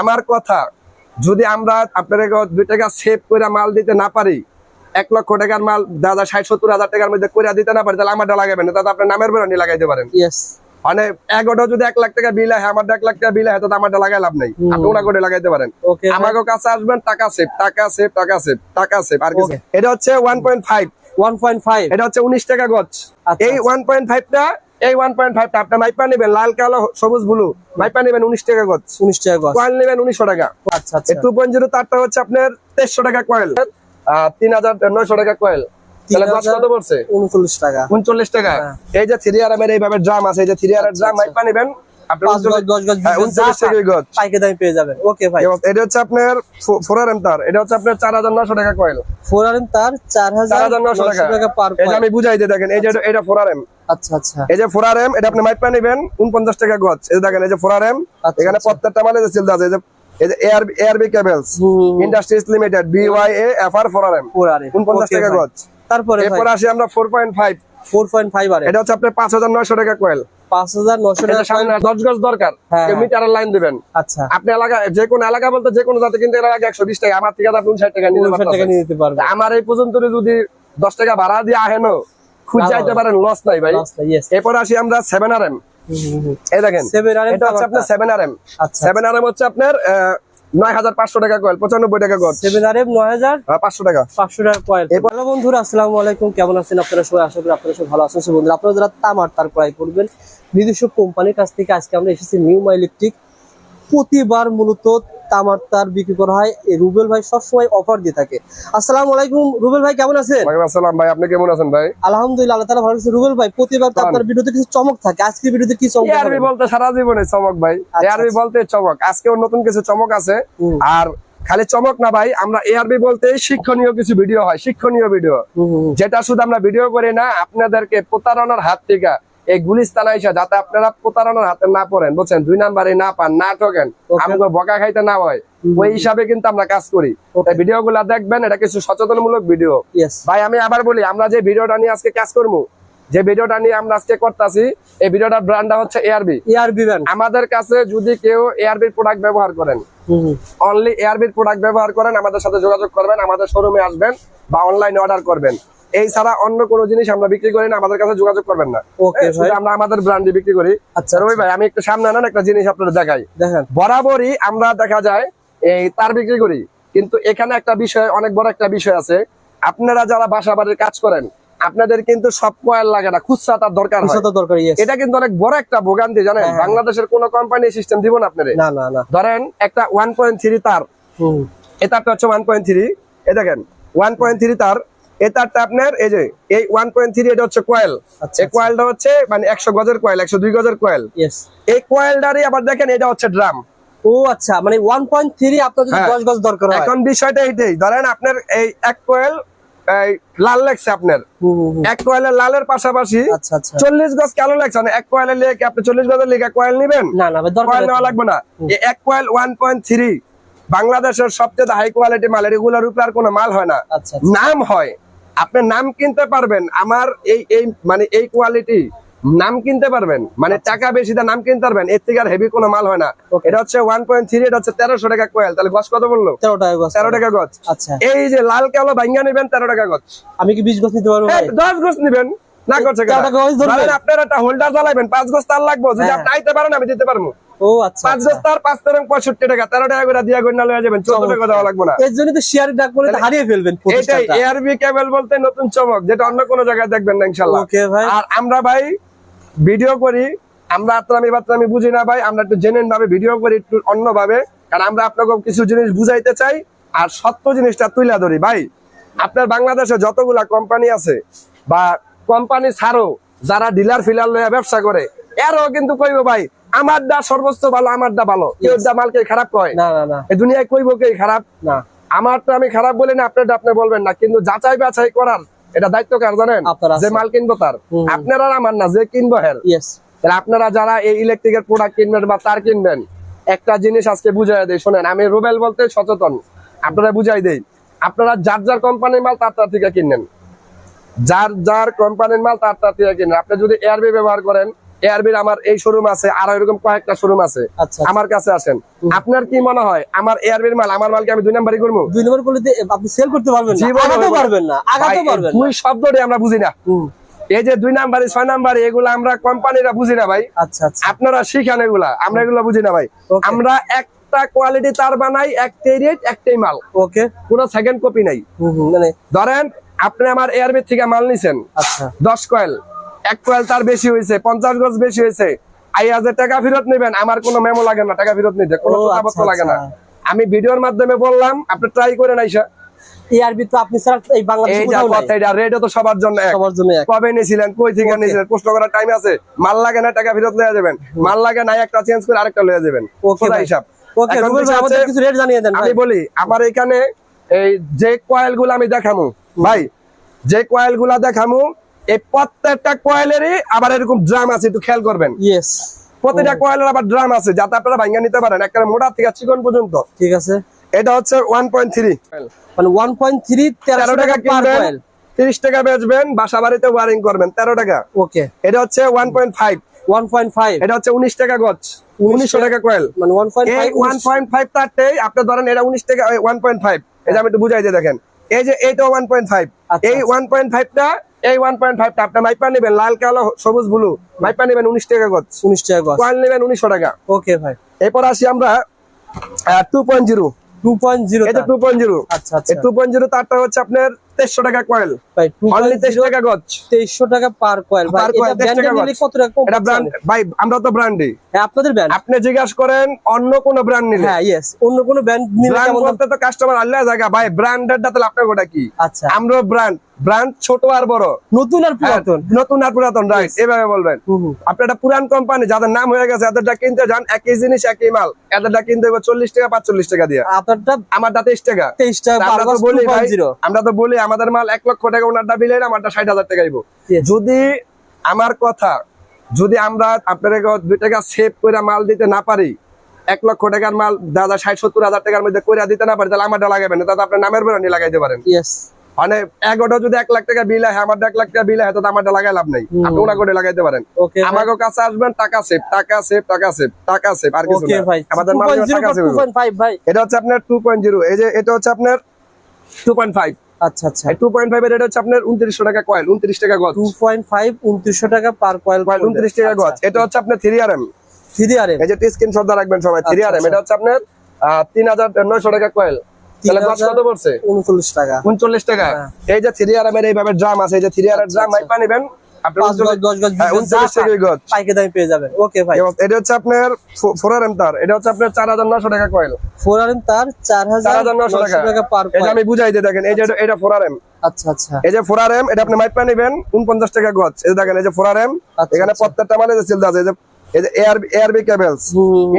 আমার কথা যদি আমরা আপনাদের দুই টাকা সেভ করে মাল দিতে না পারি এক লক্ষ টাকার মাল দাদা ষাট সত্তর হাজার টাকার মধ্যে করে দিতে না পারি তাহলে আমারটা লাগাবেন না তাহলে আপনার নামের বেরোনি লাগাইতে পারেন। মানে এগারোটা যদি এক লাখ টাকা বিল হয় আমার এক লাখ টাকা বিল হয় তাহলে আমারটা লাগাই লাভ নাই। আপনি ওনা করে লাগাইতে পারেন। আমাকে কাছে আসবেন টাকা সেভ টাকা সেভ টাকা সেভ টাকা সেভ আর এটা হচ্ছে one point five one point five এটা হচ্ছে উনিশ টাকা গছ আচ্ছা, এই ওয়ান পয়েন্ট ফাইভটা এই ওয়ান পয়েন্ট ফাইভটা মাইপা নেবেন লাল কালো সবুজ ব্লু মাইপা নেবেন উনিশ টাকা গছ উনিশ টাকা গজ। কয়েল নেবেন উনিশশো টাকা। আচ্ছা আচ্ছা। টু পয়েন্ট জিরো তারটা হচ্ছে আপনার তেইশশো টাকা কয়েল তিন হাজার নয়শো টাকা কয়েল উনচল্লিশ টাকা। উনচল্লিশ টাকা। হ্যাঁ। এই যে থ্রি আর এইভাবে ড্রাম আছে এই যে থ্রি আর ড্রাম মাইপা নেবেন আপনি পাঁচ গজ দশ গজ হ্যাঁ, গজ, গজ। আমি বুঝাই দিয়ে দেখেন এই যে এটা ফোর এম আচ্ছা আচ্ছা। এই যে ফোর আর এটা আপনি মাইপা নেবেন উনপঞ্চাশ টাকা গজ। এই দেখেন এই যে ফোর আর এখানে। প্রত্যেকটা যে সিল আছে এই যে এই যে এআর এআরবি কেবলস হুম, হুম, হুম। Industries limited BYA FR four R M four R M উনপঞ্চাশ টাকা গজ তারপরে এরপর আসি আমরা four point five four point five আর। এটা হচ্ছে আপনার পাঁচ হাজার নয়শো টাকা কয়েল পাঁচ হাজার টাকা সামনে দশ গজ দরকার। হ্যাঁ, হ্যাঁ। মিটারের লাইন দিবেন। আচ্ছা। আপনি এলাকা যে কোনো এলাকা বলতে যে কোনো জাতি কিন্তু একশো বিশ টাকা আমার থেকে আপনি উনষাট টাকা নিতে আমার এই পর্যন্ত যদি দশ টাকা ভাড়া দিয়ে আহেন খুঁজ ভালো। যাইতে পারেন লস নাই ভাই। এরপর আসি আমরা সেভেন আর এম এই দেখেন সেভেন আর এটা হচ্ছে আপনার seven R M seven R M হচ্ছে আপনার নয় হাজার পাঁচশো টাকা কয়েল পঁচানব্বই টাকা সেভেন আর এম নয় হাজার পাঁচশো টাকা। পাঁচশো টাকা কয়েল হ্যালো বন্ধুরা আসসালামু আলাইকুম। কেমন আছেন আপনারা সবাই? আশা করি আপনারা সবাই ভালো আছেন। বন্ধুরা আপনারা যারা তামার তার ক্রয় করবেন নিজস্ব কোম্পানির কাছ থেকে আজকে আমরা এসেছি নিউ মাই ইলেকট্রিক প্রতিবার মূলত তামার তার বিক্রি করা হয়। এই রুবেল ভাই সবসময় অফার দিয়ে থাকে। আসসালামু আলাইকুম। রুবেল ভাই কেমন আছেন? আসসালাম ভাই আপনি কেমন আছেন ভাই? আলহামদুলিল্লাহ আল্লাহ তাআলা ভালো আছে। রুবেল ভাই প্রতিবার তো আপনার ভিডিওতে কিছু চমক থাকে। আজকের ভিডিওতে কি চমক দেখাবেন? বলতে সারা জীবনে চমক ভাই। আচ্ছা, এআরবি আচ্ছা। বলতে চমক। আজকেও নতুন কিছু চমক আছে। আর খালি চমক না ভাই আমরা এআরবি বলতে শিক্ষণীয় কিছু ভিডিও হয় শিক্ষণীয় ভিডিও। যেটা শুধু আমরা ভিডিও করি না আপনাদেরকে প্রতারণার হাত থেকে এই গুলিস্তান আইসা যাতে আপনারা প্রতারণার হাতে না পড়েন বুঝছেন? দুই নাম্বারে না পান না ঠকেন. আমাকে বকা খাইতে না হয়। ওই হিসাবে কিন্তু আমরা কাজ করি. ভিডিও গুলা দেখবেন এটা কিছু সচেতনমূলক ভিডিও। ভাই আমি আবার বলি আমরা যে ভিডিওটা নিয়ে আজকে কাজ করব যে ভিডিওটা নিয়ে আমরা আজকে করতেছি এই ভিডিওটার ব্র্যান্ডটা হচ্ছে এআরবি ব্যান্ড। আমাদের কাছে যদি কেউ এআরবির প্রোডাক্ট ব্যবহার করেন। অনলি এআরবির প্রোডাক্ট ব্যবহার করেন আমাদের সাথে যোগাযোগ করবেন আমাদের শোরুমে আসবেন বা অনলাইনে অর্ডার করবেন। এই ছাড়া অন্য কোনো জিনিস আমরা বিক্রি করি না আমাদের কাছে যোগাযোগ করবেন না। ভাই। আমরা আমাদের ব্র্যান্ডে বিক্রি করি। আচ্ছা, রবি আচ্ছা। ভাই আমি একটু সামনে আনেন একটা জিনিস আপনাদের দেখাই। দেখেন। বরাবরই আমরা দেখা যায় এই তার বিক্রি করি। কিন্তু এখানে একটা বিষয় অনেক বড় একটা বিষয় আছে। আপনারা যারা বাসা বাড়ির কাজ করেন আপনাদের কিন্তু সব কয়েল লাগে না খুচরা তার দরকার হয়। দরকার এটা কিন্তু অনেক বড় একটা ভোগান্তি জানেন? হ্যাঁ, হ্যাঁ। বাংলাদেশের কোন কোম্পানি সিস্টেম দিব না আপনারে। না না না। ধরেন একটা ওয়ান পয়েন্ট থ্রি তার। এটা হচ্ছে ওয়ান পয়েন্ট থ্রি এ দেখেন ওয়ান পয়েন্ট থ্রি তার এই তারটা আপনার এই যে এই ওয়ান পয়েন্ট থ্রি এটা হচ্ছে কয়েল আচ্ছা, এই কয়েলটা হচ্ছে মানে একশো গজের কয়েল একশো দুই গজের কয়েল এই কয়েলটারই আবার দেখেন এটা হচ্ছে ড্রাম ও আচ্ছা মানে 1.3 আপনার যদি হ্যাঁ। 10 গজ দরকার হয়। এখন বিষয়টা এইটাই ধরেন আপনার এই এক কয়েল লাল লাগছে আপনার। এক কয়েলের লালের পাশাপাশি আচ্ছা আচ্ছা। চল্লিশ গজ কালো লাগছে? মানে এক কয়েলের লেগে আপনি চল্লিশ গজের লেগে কয়েল নিবেন? না কয়েল। নেওয়া লাগবে না। এক কয়েল ওয়ান পয়েন্ট থ্রি বাংলাদেশের সবচেয়ে হাই কোয়ালিটি মাল এগুলোর উপরে আর কোনো মাল হয় না। আচ্ছা আচ্ছা। নাম হয়। আপনি নাম কিনতে পারবেন আমার এই এই মানে এই কোয়ালিটি নাম কিনতে পারবেন মানে টাকা বেশি দিয়ে নাম কিনতে পারবেন এর থেকে আর হেভি কোনো মাল হয় না। এটা হচ্ছে ওয়ান পয়েন্ট থ্রি এটা হচ্ছে তেরোশো টাকা কয়েল তাহলে গছ কত বলল? 13 টাকা গজ তেরো টাকা গছ। আচ্ছা। এই যে লাল কালো ভাঙ্গা নেবেন তেরো টাকা গছ। আমি কি 20 গজ নিতে পারব ভাই? দশ গছ নিবেন। না করছে তেরো আপনার একটা হোল্ডার চালাবেন পাঁচ গছ তার লাগবে। যদি হ্যাঁ। আপনি আইতে পারেন আমি দিতে পারব। ও আচ্ছা পাঁচ আচ্ছা। পাঁচ তেরো পঁয়ষট্টি টাকা তেরো টাকা করে দিয়ে গন্ডা লয়ে যাবেন চোদ্দ টাকা দেওয়া লাগবে না। এর জন্য তো শেয়ার ডাক করে হারিয়ে ফেলবেন এটাই এআরবি কেবল বলতে নতুন চমক যেটা অন্য কোনো জায়গায় দেখবেন না ইনশাল্লাহ ওকে ভাই। আর আমরা ভাই ভিডিও করি আমরা আত্রামি বাত্রামি বুঝি না ভাই আমরা একটু জেনুইন ভাবে ভিডিও করি একটু অন্য ভাবে কারণ আমরা আপনাকে কিছু জিনিস বুঝাইতে চাই আর সত্য জিনিসটা তুলে ধরি। ভাই আপনার বাংলাদেশে যতগুলা কোম্পানি আছে বা কোম্পানি ছাড়ো যারা ডিলার ফিলার লইয়া ব্যবসা করে এরও কিন্তু কইব ভাই আমারটা সর্বোচ্চ ভালো আমারটা ভালো। কেউ. দা মালকে খারাপ কয়? না না না। এই দুনিয়ায় কইব কে খারাপ? না। আমারটা আমি খারাপ বলি না আপনারটা আপনি বলবেন না কিন্তু যাচাই বাছাই করার এটা দায়িত্ব কার জানেন? যে মাল কিনবো তার। আপনারা আর আমার না যে কিনবো হের। তাহলে আপনারা যারা এই ইলেকট্রিকের প্রোডাক্ট কিনবেন বা তার কিনবেন একটা জিনিস আজকে বুঝাই দেই শোনেন আমি রুবেল বলতে সচেতন। আপনারা বুঝাই দেই আপনারা যার যার কোম্পানির মাল তার তার থেকে কিনেন। যার যার কোম্পানির মাল তার তার থেকে কিনেন। আপনি যদি এয়ারবি ব্যবহার করেন এআরবির আমার এই শোরুম আছে আর এরকম কয়েকটা শোরুম আছে। আচ্ছা। আমার কাছে আসেন। আপনার কি মনে হয় আমার এআরবির মাল আমার মালকে আমি দুই নাম্বারই করব? দুই নম্বর করলে আপনি সেল করতে পারবেন না আগাতে পারবেন না আগাতে পারবেন দুই শব্দটি আমরা বুঝি না। এই যে দুই ছয় এগুলো আমরা কোম্পানিরা বুঝি না ভাই। আচ্ছা আচ্ছা। আপনারা শিখান এগুলা আমরা এগুলো বুঝি না ভাই. আমরা একটা কোয়ালিটি তার বানাই একটাই রেট একটাই মাল। ওকে কোনো সেকেন্ড কপি নাই। মানে ধরেন আপনি আমার এয়ারবি থেকে মাল নিছেন। আচ্ছা। দশ কয়েল এক কয়েল তার বেশি হয়েছে পঞ্চাশ গজ বেশি হয়েছে। আই হাজার টাকা ফেরত নেবেন আমার কোনো মেমো লাগে না টাকা ফেরত নিতে কোনো কথাবার্তা আচ্ছা, লাগে না। আচ্ছা। আমি ভিডিওর মাধ্যমে বললাম আপনি ট্রাই করে নাইসা এআরবি তো আপনি স্যার এই বাংলাদেশে কোথাও নাই। এটা রেটও তো সবার জন্য এক। সবার জন্য এক। কবে নিয়েছিলেন কই থেকে Okay. প্রশ্ন করার টাইম আছে। মাল লাগে না টাকা ফেরত লয়ে যাবেন। মাল লাগে না একটা চেঞ্জ করে আরেকটা লয়ে যাবেন। ওকে ভাই। হিসাব। ওকে রুবেল ভাই আমাদের কিছু রেট জানিয়ে দেন আমি বলি আমার এখানে এই যে কয়েলগুলো আমি দেখামু ভাই যে কয়েলগুলা দেখামু এই প্রত্যেকটা কয়েলেরই আবার এরকম ড্রাম আছে একটু খেয়াল করবেন। ইয়েস কয়েলের আবার ড্রাম আছে যাতে আপনারা ভাঙ্গা নিতে পারেন। একটা মোটা থেকে চিকন পর্যন্ত। ঠিক আছে। এটা হচ্ছে ওয়ান পয়েন্ট থ্রি মানে 1.3 তেরো 13 টাকা টাকা কিনবেন তিরিশ টাকা বেচবেন বাসা বাড়িতে ওয়ারিং করবেন তেরো টাকা। ওকে এটা হচ্ছে ওয়ান পয়েন্ট ফাইভ 1.5 এটা হচ্ছে উনিশ টাকা গছ উনিশশো টাকা কয়েল মানে এই 1.5 ওয়ান পয়েন্ট ফাইভ তারটেই আপনি ধরেন এটা উনিশ টাকা ওয়ান পয়েন্ট ফাইভ এটা আমি একটু বুঝাই দিয়ে দেখেন। এই যে এইটা ওয়ান পয়েন্ট ফাইভ এই। ওয়ান পয়েন্ট ফাইভটা এই ওয়ান পয়েন্ট ফাইভটা আপনি মাইপা নেবেন লাল কালো সবুজ ব্লু মাইপা নেবেন উনিশ টাকা গজ। উনিশ টাকা গজ। কয়েল নেবেন উনিশশো টাকা। ওকে ভাই। এরপর আসি আমরা two point zero two point zero two. Point zero আচ্ছা আচ্ছা। টু পয়েন্ট জিরো তারটা হচ্ছে আপনার তেইশশো টাকা কয়েল ভাই অনলি তেইশ টাকা গছ 2300 টাকা পার কয়েল ভাই Per এটা coil, 23 ব্র্যান্ডে টাকা নিলে গজ। কত টাকা এটা ব্র্যান্ড ভাই আমরা তো ব্র্যান্ডই আপনাদের ব্র্যান্ড আপনি জিজ্ঞাসা করেন অন্য কোন ব্র্যান্ড নিলে। হ্যাঁ ইয়েস অন্য কোন ব্র্যান্ড নিলে বলতে তো কাস্টমার আল্লাহ জায়গা ভাই ব্র্যান্ডের তাহলে আপনার ওটা কি? আচ্ছা। আমরা ব্র্যান্ড ব্র্যান্ড ছোট আর বড়। নতুন আর পুরাতন? হ্যাঁ, নতুন আর পুরাতন রাইট এভাবে বলবেন। আপনি একটা পুরান কোম্পানি যাদের নাম হয়ে গেছে এদেরটা কিনতে যান একই জিনিস একই মাল। এদেরটা কিনতে হবে চল্লিশ টাকা পাঁচচল্লিশ টাকা দিয়ে। আপনারটা আমারটা তেইশ টাকা। 23 টাকা আমরা তো বলি আমরা তো বলি আমাদের মাল এক লক্ষ টাকা ওনারটা বিলে আমারটা ষাট হাজার টাকা যদি আমার কথা যদি আমরা আপনাদের দুই টাকা সেভ করে মাল দিতে না পারি এক লক্ষ টাকার মাল দাদা ষাট সত্তর হাজার টাকার মধ্যে করে দিতে না পারি তাহলে আমারটা লাগাবেন তাতে আপনার নামের বেরোনি লাগাইতে পারেন। মানে এগারোটা যদি এক লাখ টাকা বিল হয় আমার এক লাখ টাকা বিল হয় তাতে আমারটা লাগাই লাভ নেই। আপনি ওনা করে লাগাইতে পারেন। আমাকে কাছে আসবেন টাকা সেভ টাকা সেভ টাকা সেভ টাকা সেভ আর কিছু আমাদের মাল টাকা সেভ এটা হচ্ছে আপনার টু পয়েন্ট জিরো এই যে এটা হচ্ছে আপনার টু পয়েন্ট ফাইভ আচ্ছা আচ্ছা। এই টু পয়েন্ট ফাইভ এর এটা হচ্ছে আপনার উনত্রিশশো টাকা কয়েল উনত্রিশ টাকা গজ। 2.5 2900 টাকা পার কয়েল কয়েল উনত্রিশ টাকা গজ। এটা হচ্ছে আপনার এই যে রাখবেন সবাই থ্রি আর এম আচ্ছা, এটা হচ্ছে আপনার তিন হাজার নয়শো টাকা কয়েল তাহলে গজ কত পড়ছে? 39 টাকা। উনচল্লিশ টাকা। হ্যাঁ। এই যে থ্রি আর এম এর এইভাবে ড্রাম আছে এই যে থ্রি আর এর ড্রাম মাইপা নেবেন। আপনি 5 গজ 10 গজ হ্যাঁ, 20 39 টাকাই গজ। পাইকে দামে পেয়ে যাবেন। ওকে ভাই। এটা হচ্ছে আপনার ফোর আর এম তার। এটা হচ্ছে আপনার চার হাজার নয়শো টাকা কয়েল 4 আর তার চার হাজার নয়শো টাকা। টাকা পার এটা আমি বুঝাই দিয়ে দেখেন এই যে এটা- এটা ফোর আর এম আচ্ছা আচ্ছা। এই যে ফোর আর এম এটা আপনি মাইপা নেবেন উনপঞ্চাশ টাকা গজ। এই দেখেন এই যে ফোর আর এম এখানে। প্রত্যেকটা যে সিলদা আছে এই যে এই যে AR ARB cables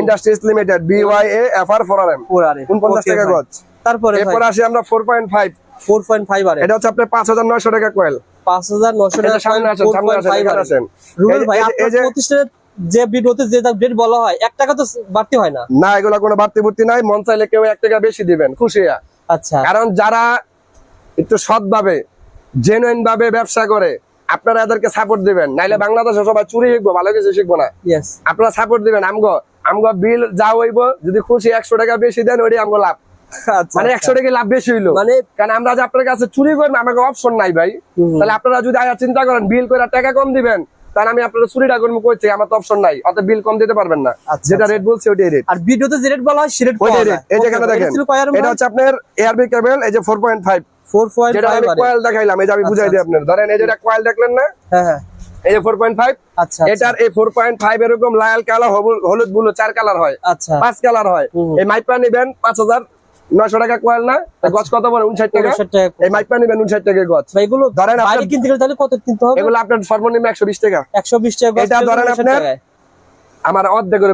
industries limited BYA FR four R M 4 উনপঞ্চাশ টাকা গজ। তারপরে এরপর আসি আমরা ফোর পয়েন্ট ফাইভ 4.5 আর এটা হচ্ছে আপনার পাঁচ হাজার নয়শো টাকা কয়েল 5900 এটা টাকা সামনে আসেন সামনে আসেন 4.5 এখানে আর আসেন। রুবেল ভাই এই যে- এই আপনার যে প্রতিষ্ঠানের যে ভিডিওতে যে দাম বলা হয় এক টাকা তো বাড়তি হয় না? না এগুলা কোনো বাড়তি বুড়তি নাই মন চাইলে কেউ এক টাকা বেশি দিবেন খুশি আচ্ছা। কারণ যারা একটু সৎভাবে জেনুইন ভাবে ব্যবসা করে আপনারা এদেরকে সাপোর্ট দিবেন। নাইলে বাংলাদেশে সবাই চুরি শিখব ভালো কিছু শিখব না। আপনারা সাপোর্ট দিবেন আমগো আমগো বিল যা হইব যদি খুশি একশো টাকা বেশি দেন ওইটাই আমগো লাভ। মানে একশো টাকা লাভ বেশি হইল। মানে কারণ আমরা যে আপনার কাছে চুরি করব আমাকে অপশন নাই ভাই। তাহলে আপনারা যদি আয়া চিন্তা করেন বিল করে টাকা কম দিবেন তাহলে আমি আপনারা চুরিটা করব কইছি আমার তো অপশন নাই। অত বিল কম দিতে পারবেন না। আচ্ছা, যেটা আচ্ছা। রেট বলছে রেট আর ভিডিওতে যে রেট বলা হয় সে রেট ওইটাই রেট এই যেখানে দেখেন এটা ছিল কয় আর এটা হচ্ছে আপনার এআরবি কেবল এই যে ফোর পয়েন্ট ফাইভ 4.5 আর কয়েল দেখাইলাম এই যে আমি বুঝাই দিই আপনার। ধরেন এই কয়েল দেখলেন না? হ্যাঁ হ্যাঁ। এই যে ফোর পয়েন্ট ফাইভ আচ্ছা এটার এই ফোর পয়েন্ট ফাইভ এরকম লাল কালো হবুল- হলুদ বুলো চার কালার হয়। আচ্ছা। পাঁচ কালার হয়। এই মাইপা নিবেন পাঁচ হাজার নয়শো টাকা কয়েল না গছ কত পড়ে? উনষাট টাকা। 59 টাকা এই মাইপা নিবেন উনষাট টাকা গছ। এগুলো ধরেন বাইরে কিনতে গেলে তাহলে কত কিনতে হবে? এগুলো আপনার সর্বনিম্ন একশো বিশ টাকা। 120 টাকা এটা ধরেন আপনার-। আমার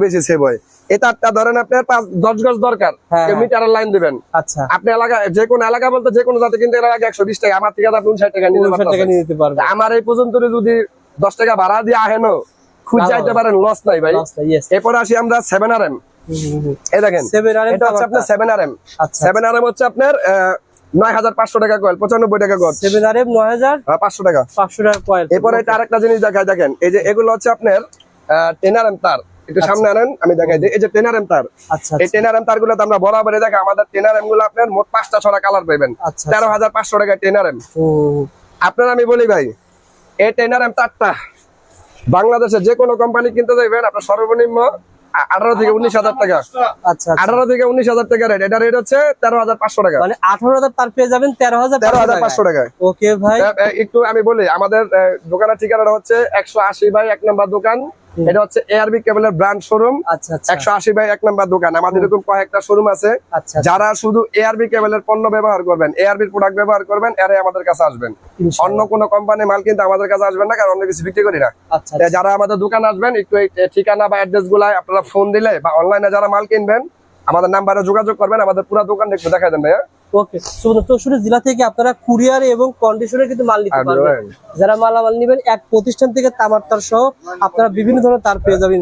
বেশি সেভ হয়। এটারটা ধরেন আপনার পাঁচ দশ গজ দরকার। হ্যাঁ, হ্যাঁ। মিটারের লাইন দিবেন। আচ্ছা। আপনি এলাকা যে কোনো এলাকা বলতে যে কোনো জাতি কিনতে এলাকা একশো বিশ টাকা আমার থেকে আপনি উনষাট টাকা নিতে 59 টাকা নিতে পারবে আমার এই পর্যন্ত যদি দশ টাকা ভাড়া দিয়ে আহেন খুঁজ যাইতে পারেন লস নাই ভাই। এরপর আসি আমরা সেভেন আর এম এই দেখেন আর এটা হচ্ছে আপনার সেভেন আর এম আচ্ছা। সেভেন আর এম হচ্ছে আপনার নয় হাজার পাঁচশো টাকা কয়েল পঁচানব্বই টাকা গজ সেভেন আর এম নয় হাজার পাঁচশো টাকা। পাঁচশো টাকা কয়েল এরপরে এটা আরেকটা জিনিস দেখায় দেখেন এই যে এগুলো হচ্ছে আপনার টেনার এম তার। একটু সামনে আনেন আমি দেখাই দিই। এই যে টেনার এম তার। আচ্ছা এই টেনার এম তারগুলো আমরা দেখে আমাদের টেনার এমগুলো আপনার মোট পাঁচটা ছড়া কালার পাবেন। আচ্ছা তেরো হাজার পাঁচশো টাকা টেনার এম আপনার আমি বলি ভাই এই টেনার এম তারটা বাংলাদেশে যে কোনো কোম্পানি কিনতে যাবেন আপনার সর্বনিম্ন আঠারো থেকে উনিশ হাজার টাকা। আচ্ছা আচ্ছা। আঠারো থেকে উনিশ হাজার টাকা রেট। এটা রেট হচ্ছে তেরো হাজার পাঁচশো টাকা। মানে আঠারো হাজার তার পেয়ে যাবেন তেরো হাজার তেরো হাজার পাঁচশো টাকা ওকে ভাই। একটু আমি বলি আমাদের দোকানের ঠিকানাটা হচ্ছে একশো আশি ভাই এক নম্বর দোকান। এটা হচ্ছে এআরবি কেবলের ব্র্যান্ড শোরুম আচ্ছা আচ্ছা। একশো আশি বাই এক নম্বর দোকান। আমাদের এরকম কয়েকটা শোরুম আছে। আচ্ছা যারা শুধু এআরবি কেবলের পণ্য ব্যবহার করবেন এআরবির প্রোডাক্ট ব্যবহার করবেন এরাই আমাদের কাছে আসবেন। অন্য কোনো কোম্পানির মাল কিন্তু আমাদের কাছে আসবেন না কারণ অন্য কিছু বিক্রি করি না। আচ্ছা যারা আমাদের দোকান আসবেন একটু এই ঠিকানা বা অ্যাড্রেস গুলাই আপনারা ফোন দিলে বা অনলাইনে যারা মাল কিনবেন আমাদের নাম্বারে যোগাযোগ করবেন আমাদের পুরো দোকান একটু দেখাই দেন ভাইয়া। ওকে চৌষট্টি জেলা থেকে আপনারা কুরিয়ারে এবং কন্ডিশনে কিন্তু মাল নিতে পারবেন। যারা মালামাল নেবেন এক প্রতিষ্ঠান থেকে তামার তার সহ আপনারা বিভিন্ন ধরনের তার পেয়ে যাবেন।